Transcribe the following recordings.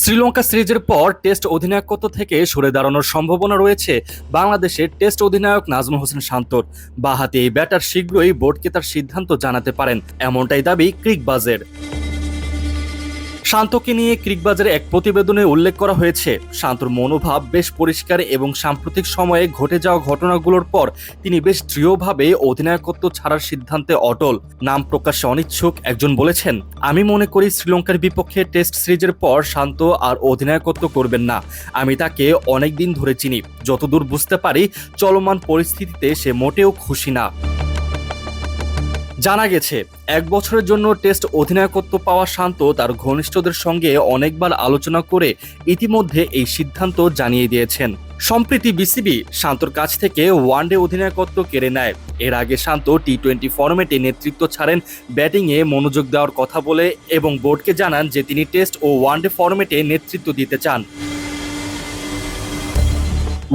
শ্রীলঙ্কা সিরিজের পর টেস্ট অধিনায়কত্ব থেকে সরে দাঁড়ানোর সম্ভাবনা রয়েছে বাংলাদেশের টেস্ট অধিনায়ক নাজমুল হোসেন শান্তর। বাহাতে এই ব্যাটার শীঘ্রই বোর্ডকে তার সিদ্ধান্ত জানাতে পারেন, এমনটাই দাবি ক্রিকবাজের। শান্তকে নিয়ে ক্রিকবাজারে এক প্রতিবেদনে উল্লেখ করা হয়েছে, শান্তর মনোভাব বেশ পরিষ্কার এবং সাম্প্রতিক সময়ে ঘটে যাওয়া ঘটনাগুলোর পর তিনি বেশ দৃঢ়ভাবে অধিনায়কত্ব ছাড়ার সিদ্ধান্তে অটল। নাম প্রকাশে অনিচ্ছুক, একজন বলেছেন, আমি মনে করি শ্রীলঙ্কার বিপক্ষে টেস্ট সিরিজের পর শান্ত আর অধিনায়কত্ব করবেন না। আমি তাকে অনেক দিন ধরে চিনি। যতদূর বুঝতে পারি, চলমান পরিস্থিতিতে সে মোটেও খুশি না। জানা গেছে, এক বছরের জন্য টেস্ট অধিনায়কত্ব পাওয়া শান্ত তার ঘনিষ্ঠদের সঙ্গে অনেকবার আলোচনা করে ইতিমধ্যে এই সিদ্ধান্ত জানিয়ে দিয়েছেন। সম্প্রীতি বিসিবি শান্তর কাছ থেকে ওয়ানডে অধিনায়কত্ব কেড়ে নেয়। এর আগে শান্ত টি টোয়েন্টি ফরম্যাটে নেতৃত্ব ছাড়েন, ব্যাটিংয়ে মনোযোগ দেওয়ার কথা বলে এবং বোর্ডকে জানান যে তিনি টেস্ট ও ওয়ানডে ফরম্যাটে নেতৃত্ব দিতে চান।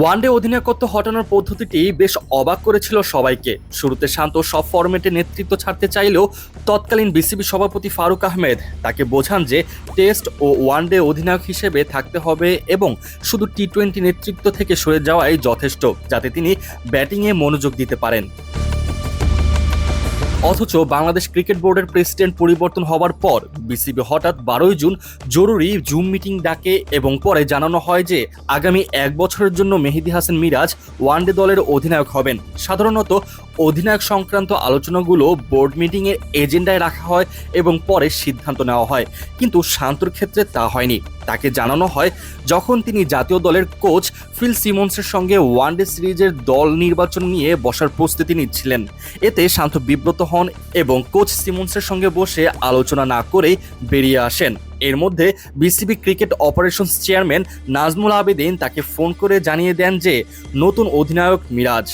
ওয়ানডে অধিনায়কত্ব হটানোর পদ্ধতিটি বেশ অবাক করেছিল সবাইকে। শুরুতে শান্ত সব ফরম্যাটে নেতৃত্ব ছাড়তে চাইলেও তৎকালীন বিসিবি সভাপতি ফারুক আহমেদ তাকে বোঝান যে টেস্ট ও ওয়ানডে অধিনায়ক হিসেবে থাকতে হবে এবং শুধু টি টোয়েন্টি নেতৃত্ব থেকে সরে যাওয়াই যথেষ্ট, যাতে তিনি ব্যাটিংয়ে মনোযোগ দিতে পারেন। অথচ বাংলাদেশ ক্রিকেট বোর্ডের প্রেসিডেন্ট পরিবর্তন হওয়ার পর বিসিবি হঠাৎ বারোই জুন জরুরি জুম মিটিং ডাকে এবং পরে জানানো হয় যে আগামী এক বছরের জন্য মেহেদি হাসান মিরাজ ওয়ানডে দলের অধিনায়ক হবেন। সাধারণত অধিনায়ক সংক্রান্ত আলোচনাগুলো বোর্ড মিটিংয়ের এজেন্ডায় রাখা হয় এবং পরে সিদ্ধান্ত নেওয়া হয়। কিন্তু শান্তর ক্ষেত্রে তা হয়নি। তাকে জানানো হয় যখন তিনি জাতীয় দলের কোচ ফিল সিমন্সের সঙ্গে ওয়ানডে সিরিজের দল নির্বাচন নিয়ে বসার প্রস্তুতি নিচ্ছিলেন। এতে শান্ত বিব্রত হন এবং কোচ সিমন্সের সঙ্গে বসে আলোচনা না করেই বেরিয়ে আসেন। এর মধ্যে BCB cricket operations chairman Nazmul Abedin তাকে ফোন করে জানিয়ে দেন যে, নতুন অধিনায়ক মিরাজ।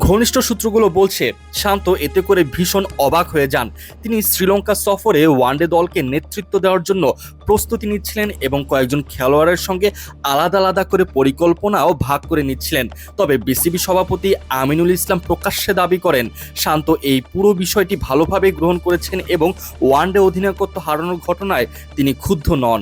ঘনিষ্ঠ সূত্রগুলো বলছে, শান্ত এতে করে ভীষণ অবাক হয়ে যান। তিনি শ্রীলঙ্কা সফরে ওয়ানডে দলকে নেতৃত্ব দেওয়ার জন্য প্রস্তুতি নিচ্ছিলেন এবং কয়েকজন খেলোয়াড়ের সঙ্গে আলাদা আলাদা করে পরিকল্পনাও ভাগ করে নিচ্ছিলেন। তবে বিসিবি সভাপতি আমিনুল ইসলাম প্রকাশ্যে দাবি করেন, শান্ত এই পুরো বিষয়টি ভালোভাবে গ্রহণ করেছেন এবং ওয়ানডে অধিনায়কত্ব হারানোর ঘটনায় তিনি ক্ষুব্ধ নন।